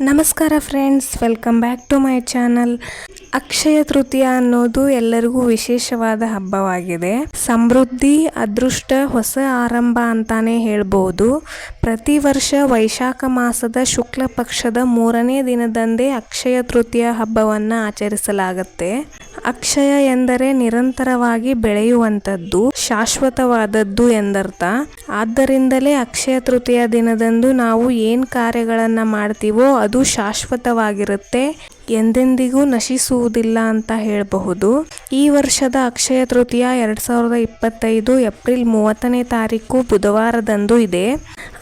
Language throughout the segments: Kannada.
ನಮಸ್ಕಾರ friends, welcome back to my channel. Akshaya Tritiya ಅನ್ನೋದು ಎಲ್ಲರಿಗೂ ವಿಶೇಷವಾದ ಹಬ್ಬವಾಗಿದೆ. ಸಮೃದ್ಧಿ, ಅದೃಷ್ಟ, ಹೊಸ ಆರಂಭ ಅಂತಾನೆ ಹೇಳ್ಬೋದು. ಪ್ರತಿ ವರ್ಷ ವೈಶಾಖ ಮಾಸದ ಶುಕ್ಲ ಪಕ್ಷದ ಮೂರನೇ ದಿನದಂದೇ ಅಕ್ಷಯ ತೃತೀಯ ಹಬ್ಬವನ್ನು ಆಚರಿಸಲಾಗುತ್ತೆ. ಅಕ್ಷಯ ಎಂದರೆ ನಿರಂತರವಾಗಿ ಬೆಳೆಯುವಂಥದ್ದು, ಶಾಶ್ವತವಾದದ್ದು ಎಂದರ್ಥ. ಆದ್ದರಿಂದಲೇ ಅಕ್ಷಯ ತೃತೀಯ ದಿನದಂದು ನಾವು ಏನು ಕಾರ್ಯಗಳನ್ನು ಮಾಡ್ತೀವೋ ಅದು ಶಾಶ್ವತವಾಗಿರುತ್ತೆ. ಎಂದೆಂದಿಗೂ ನಶಿಸುವುದಿಲ್ಲ ಅಂತ ಹೇಳಬಹುದು. ಈ ವರ್ಷದ ಅಕ್ಷಯ ತೃತೀಯ ಎರಡು ಸಾವಿರದ ಇಪ್ಪತ್ತೈದು ಏಪ್ರಿಲ್ ಮೂವತ್ತನೇ ತಾರೀಕು ಬುಧವಾರದಂದು ಇದೆ.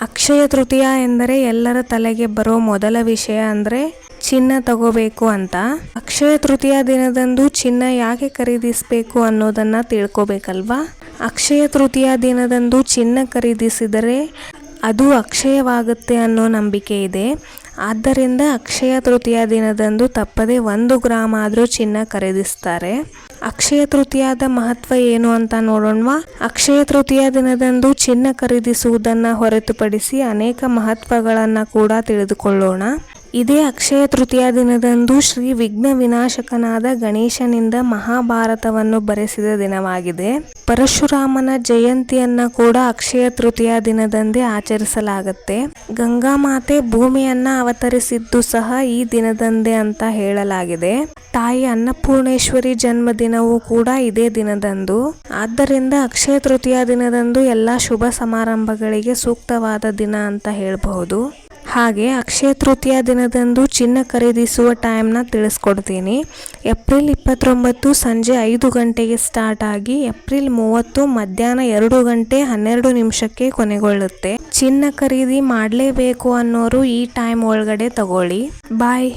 ಅಕ್ಷಯ ತೃತೀಯ ಎಂದರೆ ಎಲ್ಲರ ತಲೆಗೆ ಬರೋ ಮೊದಲ ವಿಷಯ ಅಂದರೆ ಚಿನ್ನ ತಗೋಬೇಕು ಅಂತ. ಅಕ್ಷಯ ತೃತೀಯ ದಿನದಂದು ಚಿನ್ನ ಯಾಕೆ ಖರೀದಿಸಬೇಕು ಅನ್ನೋದನ್ನು ತಿಳ್ಕೋಬೇಕಲ್ವಾ? ಅಕ್ಷಯ ತೃತೀಯ ದಿನದಂದು ಚಿನ್ನ ಖರೀದಿಸಿದರೆ ಅದು ಅಕ್ಷಯವಾಗುತ್ತೆ ಅನ್ನೋ ನಂಬಿಕೆ ಇದೆ. ಆದ್ದರಿಂದ ಅಕ್ಷಯ ತೃತೀಯ ದಿನದಂದು ತಪ್ಪದೆ ಒಂದು ಗ್ರಾಮ್ ಆದರೂ ಚಿನ್ನ ಖರೀದಿಸ್ತಾರೆ. ಅಕ್ಷಯ ತೃತೀಯದ ಮಹತ್ವ ಏನು ಅಂತ ನೋಡೋಣವಾ? ಅಕ್ಷಯ ತೃತೀಯ ದಿನದಂದು ಚಿನ್ನ ಖರೀದಿಸುವುದನ್ನು ಹೊರತುಪಡಿಸಿ ಅನೇಕ ಮಹತ್ವಗಳನ್ನು ಕೂಡ ತಿಳಿದುಕೊಳ್ಳೋಣ. ಇದೇ ಅಕ್ಷಯ ತೃತೀಯ ದಿನದಂದು ಶ್ರೀ ವಿಘ್ನ ವಿನಾಶಕನಾದ ಗಣೇಶನಿಂದ ಮಹಾಭಾರತವನ್ನು ಬರೆಸಿದ ದಿನವಾಗಿದೆ. ಪರಶುರಾಮನ ಜಯಂತಿಯನ್ನ ಕೂಡ ಅಕ್ಷಯ ತೃತೀಯ ದಿನದಂದೇ ಆಚರಿಸಲಾಗುತ್ತೆ. ಗಂಗಾ ಮಾತೆ ಭೂಮಿಯನ್ನ ಅವತರಿಸಿದ್ದು ಸಹ ಈ ದಿನದಂದೇ ಅಂತ ಹೇಳಲಾಗಿದೆ. ತಾಯಿ ಅನ್ನಪೂರ್ಣೇಶ್ವರಿ ಜನ್ಮದಿನವೂ ಕೂಡ ಇದೇ ದಿನದಂದು. ಆದ್ದರಿಂದ ಅಕ್ಷಯ ತೃತೀಯ ದಿನದಂದು ಎಲ್ಲ ಶುಭ ಸಮಾರಂಭಗಳಿಗೆ ಸೂಕ್ತವಾದ ದಿನ ಅಂತ ಹೇಳಬಹುದು. ಹಾಗೆ ಅಕ್ಷಯ ತೃತೀಯ ದಿನದಂದು ಚಿನ್ನ ಖರೀದಿಸುವ ಟೈಮ್ನ ತಿಳಿಸ್ಕೊಡ್ತೀನಿ. ಏಪ್ರಿಲ್ ಇಪ್ಪತ್ತೊಂಬತ್ತು ಸಂಜೆ ಐದು ಗಂಟೆಗೆ ಸ್ಟಾರ್ಟ್ ಆಗಿ ಏಪ್ರಿಲ್ ಮೂವತ್ತು ಮಧ್ಯಾಹ್ನ ಎರಡು ಗಂಟೆ ಹನ್ನೆರಡು ನಿಮಿಷಕ್ಕೆ ಕೊನೆಗೊಳ್ಳುತ್ತೆ. ಚಿನ್ನ ಖರೀದಿ ಮಾಡಲೇಬೇಕು ಅನ್ನೋರು ಈ ಟೈಮ್ ಒಳಗಡೆ ತಗೊಳ್ಳಿ. ಬಾಯ್